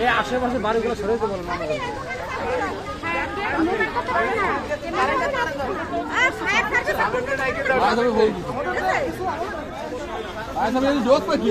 এই আশেপাশে বাড়িগুলো সরে দিতে বলো না জোত পাখি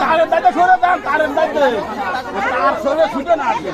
তারের দায়িত্ব সরে দেন তারের দায়িত্ব। তার সরে ছুটে না আসবে।